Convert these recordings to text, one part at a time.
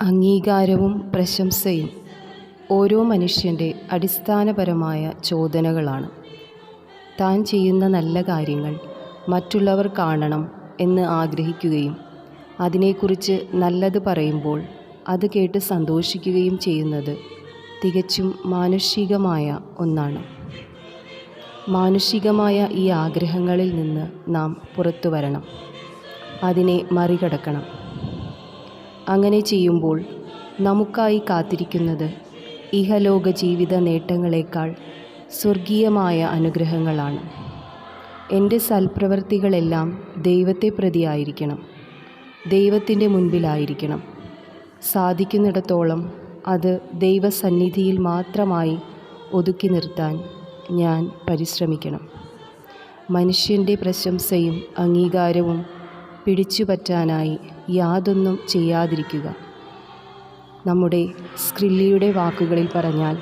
അംഗീകാരവും പ്രശംസയും ഓരോ മനുഷ്യന്റെ അടിസ്ഥാനപരമായ ചോദനകളാണ്. താൻ ചെയ്യുന്ന നല്ല കാര്യങ്ങൾ മറ്റുള്ളവർ കാണണം എന്ന് ആഗ്രഹിക്കുകയും അതിനെക്കുറിച്ച് നല്ലത് പറയുമ്പോൾ അത് കേട്ട് സന്തോഷിക്കുകയും ചെയ്യുന്നത് തികച്ചും മാനുഷികമായ ഒന്നാണ്. മാനുഷികമായ ഈ ആഗ്രഹങ്ങളിൽ നിന്ന് നാം പുറത്തു വരണം. അതിനെ മറികടക്കണം. അങ്ങനെ ചെയ്യുമ്പോൾ നമുക്കായി കാത്തിരിക്കുന്നത് ഇഹലോക ജീവിത നേട്ടങ്ങളെക്കാൾ സ്വർഗീയമായ അനുഗ്രഹങ്ങളാണ്. എന്റെ സൽപ്രവൃത്തികളെല്ലാം ദൈവത്തെ പ്രതിയായിരിക്കണം. ദൈവത്തിന്റെ മുൻപിലായിരിക്കണം. സാധിക്കുന്നിടത്തോളം അത് ദൈവസന്നിധിയിൽ മാത്രമായി ഒതുക്കി നിർത്താൻ ഞാൻ പരിശ്രമിക്കണം. മനുഷ്യന്റെ പ്രശംസയും അംഗീകാരവും പിടിച്ചുപറ്റാനായി യാതൊന്നും ചെയ്യാതിരിക്കുക. നമ്മുടെ സ്ക്രില്ലിയുടെ വാക്കുകളിൽ പറഞ്ഞാൽ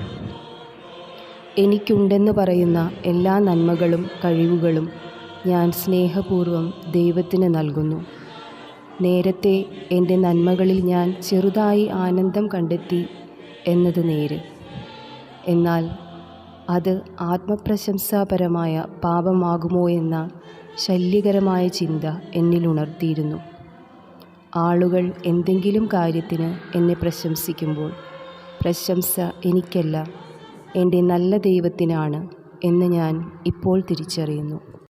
എനിക്കുണ്ടെന്ന് പറയുന്ന എല്ലാ നന്മകളും കഴിവുകളും ഞാൻ സ്നേഹപൂർവം ദൈവത്തിന് നൽകുന്നു. നേരത്തെ എന്റെ നന്മകളിൽ ഞാൻ ചെറുതായി ആനന്ദം കണ്ടെത്തി എന്നത് നേര്. എന്നാൽ അത് ആത്മപ്രശംസാപരമായ പാപമാകുമോ എന്ന ശല്യകരമായ ചിന്ത എന്നിൽ ഉണർത്തിയിരുന്നു. ആളുകൾ എന്തെങ്കിലും കാര്യത്തിന് എന്നെ പ്രശംസിക്കുമ്പോൾ പ്രശംസ എനിക്കല്ല എന്റെ നല്ല ദൈവത്തിനാണ് എന്ന് ഞാൻ ഇപ്പോൾ തിരിച്ചറിയുന്നു.